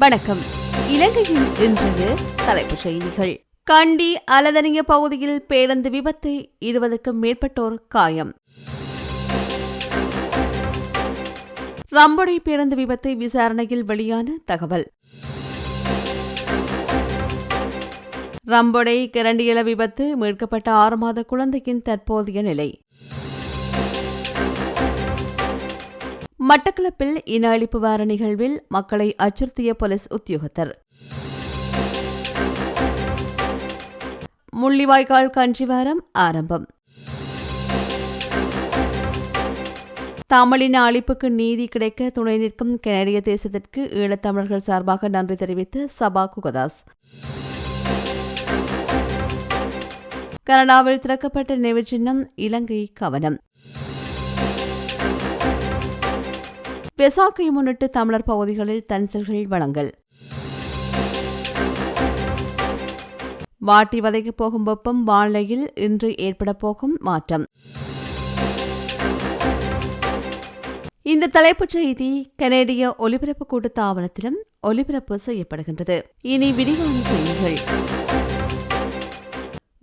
வணக்கம். இலங்கையில் இன்றைய தலைப்புச் செய்திகள். கண்டி அலதனிய பகுதியில் பேருந்து விபத்து இருபதுக்கும் மேற்பட்டோர் காயம். ரம்பொடை பேருந்து விபத்து விசாரணையில் வெளியான தகவல். ரம்பொடை கிரண்டியல விபத்து மீட்கப்பட்ட ஆறு மாத குழந்தையின் தற்போதைய நிலை. மட்டக்களப்பில் இன அழிப்பு வார நிகழ்வில் மக்களை அச்சுறுத்திய போலீஸ் உத்தியோகத்தர். முள்ளிவாய்க்கால் கஞ்சிவாரம் ஆரம்பம். தமிழின அழிப்புக்கு நீதி கிடைக்க துணை நிற்கும் கனடிய தேசத்திற்கு ஈழத்தமிழர்கள் சார்பாக நன்றி தெரிவித்த சபா குகதாஸ். கனடாவில் திறக்கப்பட்ட நினைவு சின்னம் இலங்கை கவனம். பெசாக்கை முன்னிட்டு தமிழர் பகுதிகளில் தன்சல்கள் வழங்கல். வாட்டி வதைக்கப் போகும் வெப்பம் வானிலையில் இன்று ஏற்பட போகும் மாற்றம். இந்த தலைப்புச் செய்தி கனேடிய ஒலிபரப்பு கூட்டு ஆவணத்திலும் ஒலிபரப்பு செய்யப்படுகின்றது. இனி விரிவான செய்திகள்.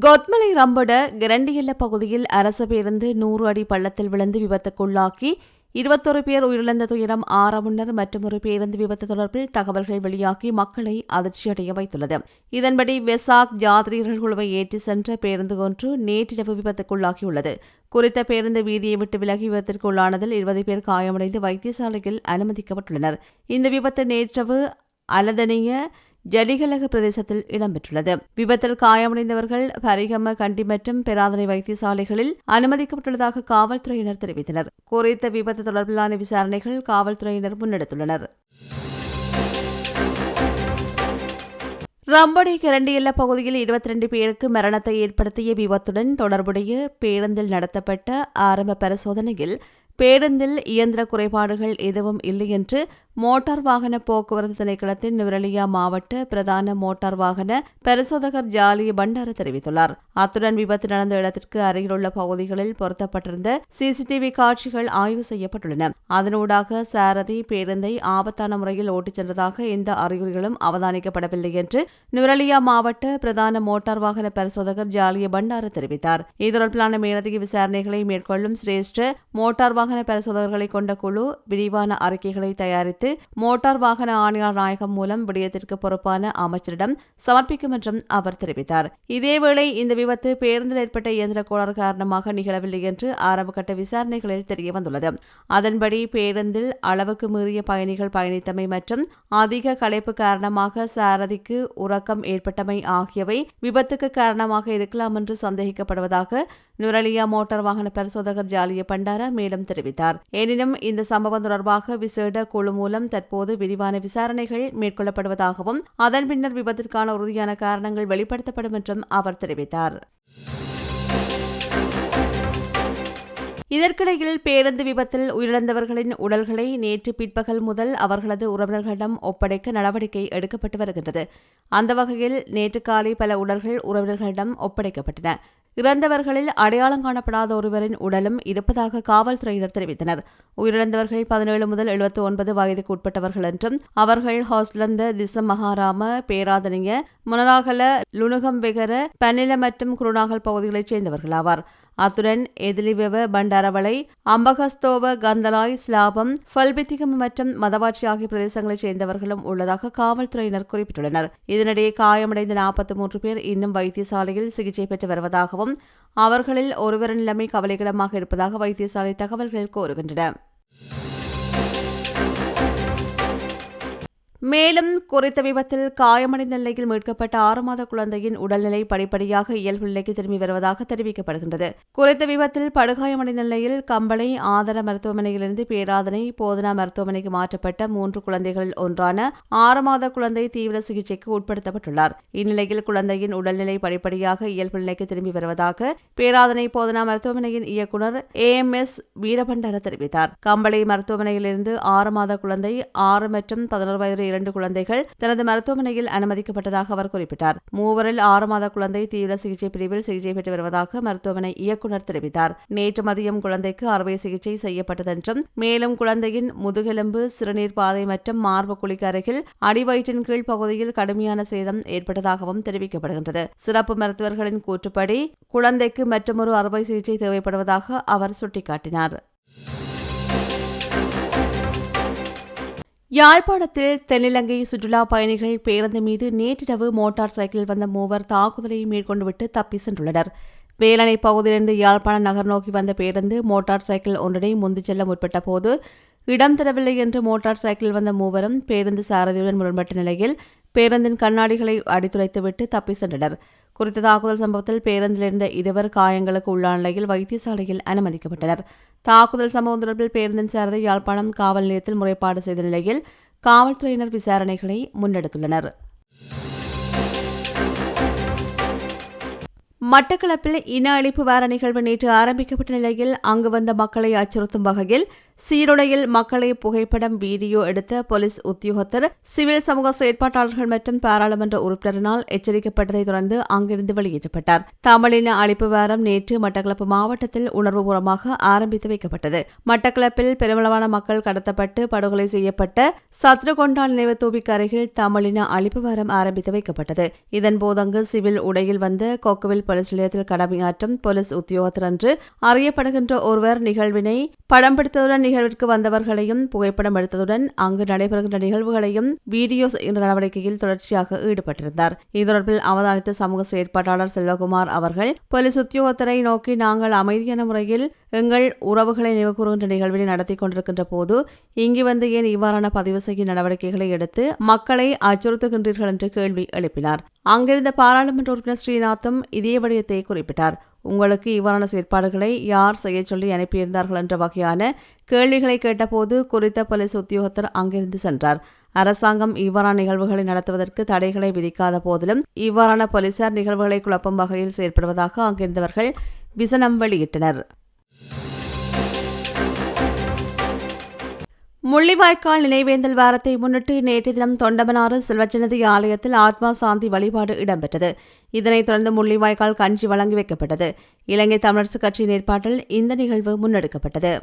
கொத்மலை ரம்பட கிரண்டியல்ல பகுதியில் அரசு பேருந்து நூறு அடி பள்ளத்தில் விழுந்து விபத்துக்குள்ளாக்கி இருபத்தொரு பேர் உயிரிழந்த துயரம் ஆறாமுன்னர் மற்றும் ஒரு பேருந்து விபத்து தொடர்பில் தகவல்கள் வெளியாகி மக்களை அதிர்ச்சியடைய வைத்துள்ளது. இதன்படி வெசாக் யாத்ரீகர்கள் குழுவை ஏற்றி சென்ற பேருந்து ஒன்று நேற்றிரவு விபத்துக்குள்ளாகியுள்ளது. குறித்த பேருந்து வீதியை விட்டு விலகி விபத்திற்குள்ளானதில் இருபது பேர் காயமடைந்து வைத்தியசாலையில் அனுமதிக்கப்பட்டுள்ளனர். இந்த விபத்து நேற்றவு அலதனிய ஜலிகலக பிரதேசத்தில் இடம்பெற்றுள்ளது. விபத்தில் காயமடைந்தவர்கள் பரிகம கண்டி மற்றும் பெராதனை வைத்தியசாலைகளில் அனுமதிக்கப்பட்டுள்ளதாக காவல்துறையினர் தெரிவித்தனர். குறித்த விபத்து தொடர்பிலான விசாரணைகள் காவல்துறையினர் முன்னெடுத்துள்ளனர். ரம்படி கிரண்டியல்ல பகுதியில் இருபத்தி ரெண்டு பேருக்கு மரணத்தை ஏற்படுத்திய விபத்துடன் தொடர்புடைய பேருந்தில் நடத்தப்பட்ட ஆரம்ப பரிசோதனையில் பேருந்தில் இயந்திர குறைபாடுகள் எதுவும் இல்லை என்று மோட்டார் வாகன போக்குவரத்து திணைக்களத்தின் நுவரலியா மாவட்ட பிரதான மோட்டார் வாகன பரிசோதகர் ஜாலிய பண்டார தெரிவித்துள்ளார். அத்துடன் விபத்து நடந்த இடத்திற்கு அருகிலுள்ள பகுதிகளில் பொருத்தப்பட்டிருந்த சிசிடிவி காட்சிகள் ஆய்வு செய்யப்பட்டுள்ளன. அதனூடாக சாரதி பேருந்தை ஆபத்தான முறையில் ஓட்டிச் சென்றதாக எந்த அறிகுறிகளும் அவதானிக்கப்படவில்லை என்று நுவரலியா மாவட்ட பிரதான மோட்டார் வாகன பரிசோதகர் ஜாலிய பண்டார தெரிவித்தார். இதொடர்பிலான மேலதிக விசாரணைகளை மேற்கொள்ளும் சிரேஷ்ட மோட்டார் வாகன பரிசோதகர்களை கொண்ட குழு விரிவான அறிக்கைகளை தயாரித்து குறித்து மோட்டார் வாகன ஆணையாளர் நாயகம் மூலம் விடயத்திற்கு பொறுப்பான அமைச்சரிடம் சமர்ப்பிக்கும் என்றும் அவர் தெரிவித்தார். இதேவேளை இந்த விபத்து பேருந்தில் ஏற்பட்ட இயந்திர கோளாறு காரணமாக நிகழவில்லை என்று ஆரம்பகட்ட விசாரணைகளில் தெரியவந்துள்ளது. அதன்படி பேருந்தில் அளவுக்கு மீறிய பயணிகள் பயணித்தமை மற்றும் அதிக களைப்பு காரணமாக சாரதிக்கு உறக்கம் ஏற்பட்டமை ஆகியவை விபத்துக்கு காரணமாக இருக்கலாம் என்று சந்தேகிக்கப்படுவதாக நுரலியா மோட்டார் வாகன பரிசோதகர் ஜாலிய பண்டார மேலும் தெரிவித்தார். எனினும் இந்த சம்பவம் தொடர்பாக விசேட குழு மூலம் தற்போது விரிவான விசாரணைகள் மேற்கொள்ளப்படுவதாகவும் அதன் பின்னர் விபத்திற்கான உறுதியான காரணங்கள் வெளிப்படுத்தப்படும் என்றும் அவர் தெரிவித்தார். இதற்கிடையில் பேருந்து விபத்தில் உயிரிழந்தவர்களின் உடல்களை நேற்று பிற்பகல் முதல் அவர்களது உறவினர்களிடம் ஒப்படைக்க நடவடிக்கை எடுக்கப்பட்டு வருகின்றது. அந்த வகையில் நேற்று காலை பல உடல்கள் உறவினர்களிடம் ஒப்படைக்கப்பட்டன. இறந்தவர்களில் அடையாளம் காணப்படாத ஒருவரின் உடலும் இருப்பதாக காவல்துறையினர் தெரிவித்தனர். உயிரிழந்தவர்கள் பதினேழு முதல் எழுபத்தி ஒன்பது வயதுக்கு உட்பட்டவர்கள் என்றும் அவர்கள் ஹாஸ்லந்த திச மகாராம பேராதனிய முனராகல லுணுகம் வெகர மற்றும் குருநாகல் பகுதிகளைச் சேர்ந்தவர்கள் ஆவார் அத்துடன் எதிலிவெவ பண்டாரவளை அம்பகஸ்தோவ கந்தலாய் ஸ்லாபம் ஃபல்பித்திகம் மற்றும் மதவாட்சி ஆகிய பிரதேசங்களைச் சேர்ந்தவர்களும் உள்ளதாக காவல்துறையினர் குறிப்பிட்டுள்ளனர். இதனிடையே காயமடைந்த நாற்பத்தி மூன்று பேர் இன்னும் வைத்தியசாலையில் சிகிச்சை பெற்று வருவதாகவும் அவர்களில் ஒருவரின் நிலைமை கவலைக்கிடமாக இருப்பதாக வைத்தியசாலை தகவல்கள் கூறுகின்றன. மேலும் குறித்த விபத்தில் காயமடைந்த நிலையில் மீட்கப்பட்ட ஆறு மாத குழந்தையின் உடல்நிலை படிப்படியாக இயல்பு நிலைக்கு திரும்பி வருவதாக தெரிவிக்கப்படுகின்றது. குறித்த விபத்தில் படுகாயமடைந்த நிலையில் கம்பளை ஆதர மருத்துவமனையிலிருந்து பேராதனை போதனா மருத்துவமனைக்கு மாற்றப்பட்ட மூன்று குழந்தைகளில் ஒன்றான ஆறு மாத குழந்தை தீவிர சிகிச்சைக்கு உட்படுத்தப்பட்டுள்ளார். இந்நிலையில் குழந்தையின் உடல்நிலை படிப்படியாக இயல்பு நிலைக்கு திரும்பி வருவதாக பேராதனை போதனா மருத்துவமனையின் இயக்குநர் ஏ எம் எஸ் வீரபண்டர தெரிவித்தார். கம்பளை மருத்துவமனையிலிருந்து ஆறு மாத குழந்தை ஆறு மற்றும் பதினோரு வயது இரண்டு குழந்தைகள் தனது மருத்துவமனையில் அனுமதிக்கப்பட்டதாக அவர் குறிப்பிட்டார். மூவரில் ஆறு மாத குழந்தை தீவிர சிகிச்சை பிரிவில் சிகிச்சை பெற்று வருவதாக மருத்துவமனை இயக்குநர் தெரிவித்தார். நேற்று மதியம் குழந்தைக்கு அறுவை சிகிச்சை செய்யப்பட்டதென்றும் மேலும் குழந்தையின் முதுகெலும்பு சிறுநீர் பாதை மற்றும் மார்பு குழிக்கு அருகில் அடிவயிற்றின் கீழ் பகுதியில் கடுமையான சேதம் ஏற்பட்டதாகவும் தெரிவிக்கப்படுகின்றது. சிறப்பு மருத்துவர்களின் கூற்றுப்படி குழந்தைக்கு மற்றொரு அறுவை சிகிச்சை தேவைப்படுவதாக அவர் சுட்டிக்காட்டினார். யாழ்ப்பாணத்தில் தென்னிலங்கை சுற்றுலா பயணிகள் பேருந்து மீது நேற்றிரவு மோட்டார் சைக்கிளில் வந்த மூவர் தாக்குதலை மேற்கொண்டுவிட்டு தப்பி சென்றுள்ளனர். வேலனை பகுதியிலிருந்து யாழ்ப்பாண நகர் நோக்கி வந்த பேருந்து மோட்டார் சைக்கிள் ஒன்றினை முந்திச் செல்ல முற்பட்ட போது இடம் தரவில்லை என்று மோட்டார் சைக்கிளில் வந்த மூவரும் பேருந்து சாரதியுடன் முரண்பட்ட நிலையில் பேருந்தின் கண்ணாடிகளை அடித்துரைத்துவிட்டு தப்பி சென்றனர். குறித்த தாக்குதல் சம்பவத்தில் பேருந்தில் இருந்த இருவர் காயங்களுக்கு உள்ளான நிலையில் வைத்தியசாலையில் அனுமதிக்கப்பட்டனர். தாக்குதல் சம்பவம் தொடர்பில் பேருந்தின் சாரதி யாழ்ப்பாணம் காவல் நிலையத்தில் முறைப்பாடு செய்த நிலையில் காவல்துறையினர் விசாரணைகளை முன்னெடுத்துள்ளனர். மட்டக்களப்பில் இன அழிப்பு வார நிகழ்வு நேற்று ஆரம்பிக்கப்பட்ட நிலையில் அங்கு வந்த மக்களை அச்சுறுத்தும் வகையில் சீருடையில் மக்களை புகைப்படம் வீடியோ எடுத்த போலீஸ் உத்தியோகத்தர் சிவில் சமூக செயற்பாட்டாளர்கள் மற்றும் பாராளுமன்ற உறுப்பினரினால் எச்சரிக்கப்பட்டதை தொடர்ந்து அங்கிருந்து வெளியேற்றப்பட்டார். தமிழின அழிப்பு வாரம் நேற்று மட்டக்களப்பு மாவட்டத்தில் உணர்வுபூர்வமாக ஆரம்பித்து வைக்கப்பட்டது. மட்டக்களப்பில் பெருமளவான மக்கள் கடத்தப்பட்டு படுகொலை செய்யப்பட்ட சத்ருகொண்டான் நினைவு தூபிக்கு அருகில் தமிழின அழிப்பு வாரம் ஆரம்பித்து வைக்கப்பட்டது. இதன்போது அங்கு சிவில் உடையில் வந்த கொக்குவில் போலீஸ் நிலையத்தில் கடமையாற்றும் போலீஸ் உத்தியோகத்தர் என்று அறியப்படுகின்ற ஒருவர் நிகழ்வினை படம் பிடித்ததுடன் நிகழ்விற்கு வந்தவர்களையும் புகைப்படம் எடுத்ததுடன் அங்கு நடைபெறுகின்ற நிகழ்வுகளையும் வீடியோ செய்கின்ற நடவடிக்கையில் தொடர்ச்சியாக ஈடுபட்டிருந்தார். இது தொடர்பில் அவதானித்த சமூக செயற்பாட்டாளர் செல்வகுமார் அவர்கள் போலீஸ் உத்தியோகத்தரை நோக்கி நாங்கள் அமைதியான முறையில் எங்கள் உறவுகளை நினைவுகூறுகின்ற நிகழ்வினை நடத்தி கொண்டிருக்கின்ற போது இங்கு வந்து ஏன் இவ்வாறான பதிவு செய்யும் நடவடிக்கைகளை எடுத்து மக்களை அச்சுறுத்துகின்றீர்கள்? என்று கேள்வி எழுப்பினார். அங்கிருந்த பாராளுமன்ற உறுப்பினர் ஸ்ரீநாத்தும் இதே விடயத்தை குறிப்பிட்டார். உங்களுக்கு இவ்வாறான செயற்பாடுகளை யார் செய்ய சொல்லி அனுப்பியிருந்தார்கள் என்ற வகையான கேள்விகளை கேட்டபோது குறித்த போலீஸ் உத்தியோகத்தர் அங்கிருந்து சென்றார். அரசாங்கம் இவ்வாறான நிகழ்வுகளை நடத்துவதற்கு தடைகளை விதிக்காத போதிலும் இவ்வாறான போலீசார் நிகழ்வுகளை குழப்பும் வகையில் செயற்படுவதாக அங்கிருந்தவர்கள் விசனம் வெளியிட்டனர். முள்ளிவாய்க்கால் நினைவேந்தல் வாரத்தை முன்னிட்டு நேற்று தினம் தொண்டமனாறு செல்வச்சனதி ஆலயத்தில் ஆத்மா சாந்தி வழிபாடு இடம்பெற்றது. இதனைத் தொடர்ந்து முள்ளிவாய்க்கால் கஞ்சி வழங்கி வைக்கப்பட்டது. இலங்கை தமிழரசுக் கட்சியின் ஏற்பாட்டில் இந்த நிகழ்வு முன்னெடுக்கப்பட்டது.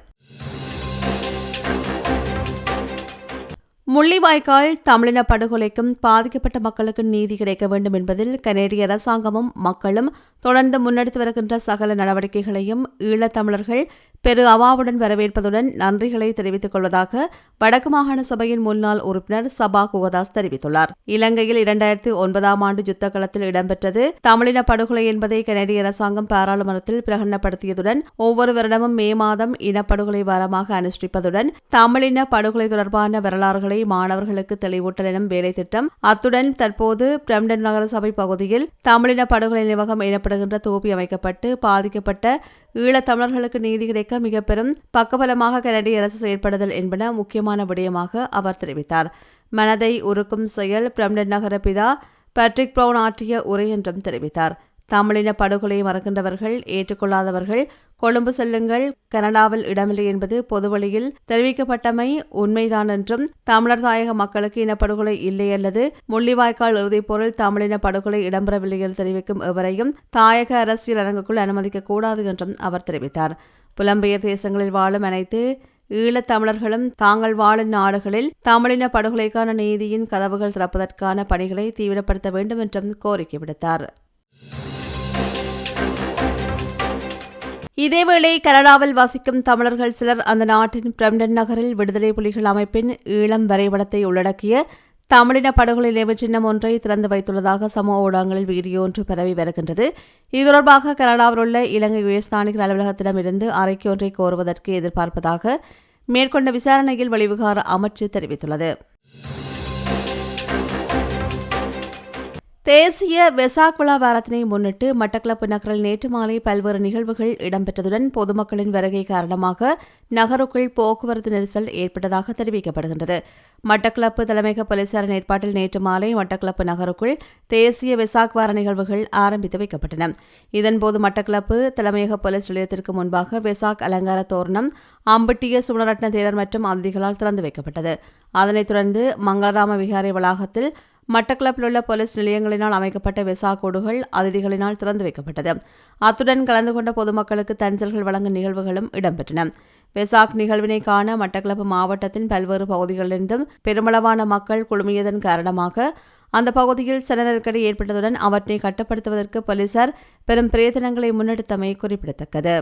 முள்ளிவாய்க்கால் தமிழின படுகொலைக்கும் பாதிக்கப்பட்ட மக்களுக்கு நீதி கிடைக்க வேண்டும் என்பதில் கனேடிய அரசாங்கமும் மக்களும் தொடர்ந்து முன்னெடுத்து வருகின்ற சகல நடவடிக்கைகளையும் ஈழத்தமிழர்கள் பெரு அவாவுடன் வரவேற்பதுடன் நன்றிகளை தெரிவித்துக் கொள்வதாக வடக்கு மாகாண சபையின் முன்னாள் உறுப்பினர் சபா குகதாஸ் தெரிவித்துள்ளார். இலங்கையில் இரண்டாயிரத்தி ஒன்பதாம் ஆண்டு யுத்த களத்தில் இடம்பெற்றது. தமிழின படுகொலை என்பதை கனேடிய அரசாங்கம் பாராளுமன்றத்தில் பிரகடனப்படுத்தியதுடன் ஒவ்வொரு வருடமும் மே மாதம் இனப்படுகொலை வாரமாக அனுஷ்டிப்பதுடன் தமிழின படுகொலை தொடர்பான வரலாறுகளை மாணவர்களுக்கு தெளிவூட்டல் எனும் வேலை திட்டம். அத்துடன் தற்போது பிரம்டன் நகர சபை பகுதியில் தமிழின படுகொலை நினைவகம் எனப்படுகின்ற தொகுப்பி அமைக்கப்பட்டு பாதிக்கப்பட்ட ஈழத்தமிழர்களுக்கு நீதி கிடைக்க மிக பெரும் பக்கபலமாக கனடிய அரசு செயற்படுதல் என்பன முக்கியமான விடயமாக அவர் தெரிவித்தார். மனதை உருக்கும் செயல் பிரம்டன் நகர பிதா பேட்ரிக் பிரவுன் ஆற்றிய உரை என்றும் தெரிவித்தார். தமிழின படுகொலையை மறக்கின்றவர்கள் ஏற்றுக்கொள்ளாதவர்கள் கொழும்பு செல்லுங்கள். கனடாவில் இடமில்லை என்பது பொதுவழியில் தெரிவிக்கப்பட்டமை உண்மைதான் என்றும் தமிழர் தாயக மக்களுக்கு இனப்படுகொலை இல்லை அல்லது முள்ளிவாய்க்கால் இறுதிப்பொருள் தமிழின படுகொலை இடம்பெறவில்லை என்று தெரிவிக்கும் எவரையும் தாயக அரசியல் அரங்குக்குள் அனுமதிக்க கூடாது என்றும் அவர் தெரிவித்தார். புலம்பெயர் தேசங்களில் வாழும் அனைத்து ஈழத்தமிழர்களும் தாங்கள் வாழும் நாடுகளில் தமிழின படுகொலைக்கான நீதியின் கதவுகள் திறப்பதற்கான பணிகளை தீவிரப்படுத்த வேண்டும் என்றும் கோரிக்கை விடுத்தார். இதேவேளை கனடாவில் வசிக்கும் தமிழர்கள் சிலர் அந்த நாட்டின் பிரம்டன் நகரில் விடுதலை புலிகள் அமைப்பின் ஈழம் வரைபடத்தை உள்ளடக்கிய தமிழின படுகொலை நினைவு சின்னம் ஒன்றை திறந்து வைத்துள்ளதாக சமூக ஊடகங்களில் வீடியோ ஒன்று பரவி வருகின்றது. இது தொடர்பாக கனடாவில் உள்ள இலங்கை உயர்ஸ்தானிகர் அலுவலகத்திடமிருந்து அறிக்கை ஒன்றை கோருவதற்கு எதிர்பார்ப்பதாக மேற்கொண்ட விசாரணையில் வெளிவிகார அமைச்சு தெரிவித்துள்ளது. தேசிய வெசாக் விழா வாரத்தினை முன்னிட்டு மட்டக்களப்பு நகரில் நேற்று மாலை பல்வேறு நிகழ்வுகள் இடம்பெற்றதுடன் பொதுமக்களின் வருகை காரணமாக நகருக்குள் போக்குவரத்து நெரிசல் ஏற்பட்டதாக தெரிவிக்கப்படுகின்றது. மட்டக்களப்பு தலைமையக போலீசாரின் ஏற்பாட்டில் நேற்று மாலை மட்டக்களப்பு நகருக்குள் தேசிய வெசாக் வார நிகழ்வுகள் ஆரம்பித்து வைக்கப்பட்டன. இதன்போது மட்டக்களப்பு தலைமையக போலீஸ் நிலையத்திற்கு முன்பாக வெசாக் அலங்கார தோரணம் அம்பட்டிய சுமணரட்ன தேரர் மற்றும் அதிதிகளால் திறந்து வைக்கப்பட்டது. அதனைத் தொடர்ந்து மங்களராம விகாரை வளாகத்தில் மட்டக்களப்பில் உள்ள போலீஸ் நிலையங்களினால் அமைக்கப்பட்ட விசா கோடுகள் அதிதிகளினால் திறந்து வைக்கப்பட்டது. அத்துடன் கலந்து கொண்ட பொதுமக்களுக்கு தஞ்சல்கள் வழங்கும் நிகழ்வுகளும் இடம்பெற்றன. வெசாக் நிகழ்வினை காண மட்டக்களப்பு மாவட்டத்தின் பல்வேறு பகுதிகளிலிருந்தும் பெருமளவான மக்கள் குழுமியதன் காரணமாக அந்த பகுதியில் சன நெருக்கடி ஏற்பட்டதுடன் அவற்றை கட்டுப்படுத்துவதற்கு போலீசார் பெரும் பிரயத்தனங்களை முன்னெடுத்தமை குறிப்பிடத்தக்கது.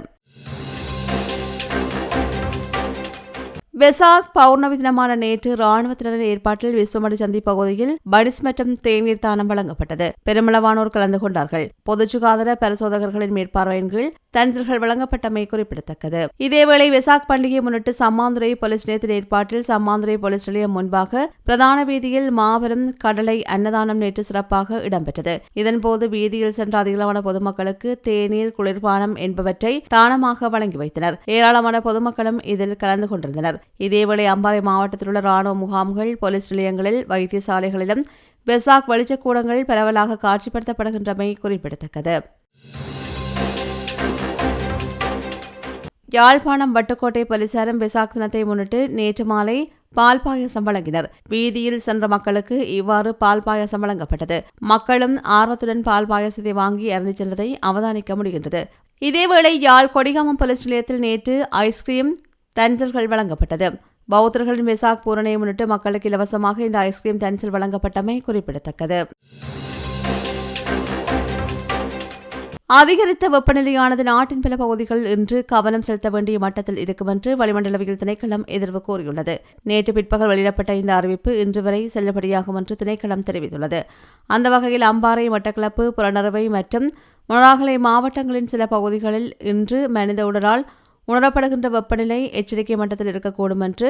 வெசாக் பௌர்ணமி தினமான நேற்று ராணுவத்தினர் ஏற்பாட்டில் விஸ்வமடி சந்தி பகுதியில் பனிஸ் மற்றும் தேநீர் தானம் வழங்கப்பட்டது. பெருமளவானோர் கலந்து கொண்டார்கள். பொது சுகாதார பரிசோதகர்களின் மேற்பார்வையின் கீழ் தஞ்சல்கள் வழங்கப்பட்டமை குறிப்பிடத்தக்கது. இதேவேளை வெசாக் பண்டிகையை முன்னிட்டு சம்மாந்துறை போலீஸ் நிலையத்தின் ஏற்பாட்டில் சம்மாந்துறை போலீஸ் நிலையம் முன்பாக பிரதான வீதியில் மாபெரும் கடலை அன்னதானம் நேற்று சிறப்பாக இடம்பெற்றது. இதன்போது வீதியில் சென்ற அதிகளவான பொதுமக்களுக்கு தேநீர் குளிர்பானம் என்பவற்றை தானமாக வழங்கி வைத்தனர். ஏராளமான பொதுமக்களும் இதில் கலந்து கொண்டிருந்தனர். இதேவேளை அம்பாறை மாவட்டத்தில் உள்ள ராணுவ முகாம்கள் போலீஸ் நிலையங்களில் வைத்தியசாலைகளிலும் வெசாக் வெளிச்சக்கூடங்கள் பரவலாக காட்சிப்படுத்தப்படுகின்றமை குறிப்பிடத்தக்கது. யாழ்ப்பாணம் வட்டுக்கோட்டை பலிசாரம் விசாக் தினத்தை முன்னிட்டு நேற்று மாலை பால் பாயசம் வழங்கினர். வீதியில் சென்ற மக்களுக்கு இவ்வாறு பால் பாயசம் வழங்கப்பட்டது. மக்களும் ஆர்வத்துடன் பால் பாயசத்தை வாங்கி இறந்து சென்றதை அவதானிக்க முடிகின்றது. இதேவேளை யாழ் கொடிகாமம் போலீஸ் நிலையத்தில் நேற்று ஐஸ்கிரீம் தன்சல்கள் வழங்கப்பட்டது. பௌத்தர்களின் விசாக் பூரணையை முன்னிட்டு மக்களுக்கு இலவசமாக இந்த ஐஸ்கிரீம் தன்சல் வழங்கப்பட்டமை குறிப்பிடத்தக்கது. அதிகரித்த வெப்பநிலையானது நாட்டின் பல பகுதிகளில் இன்று கவனம் செலுத்த வேண்டிய மட்டத்தில் இருக்கும் என்று வளிமண்டலவியல் திணைக்களம் எதிர்வு கூறியுள்ளது. நேற்று பிற்பகல் வெளியிடப்பட்ட இந்த அறிவிப்பு இன்று வரை செல்லுபடியாகும் என்று திணைக்களம் தெரிவித்துள்ளது. அந்த வகையில் அம்பாறை மட்டக்களப்பு புறநறுவை மற்றும் மொனாகலை மாவட்டங்களின் சில பகுதிகளில் இன்று மனித உடலால் உணரப்படுகின்ற வெப்பநிலை எச்சரிக்கை மட்டத்தில் இருக்கக்கூடும் என்று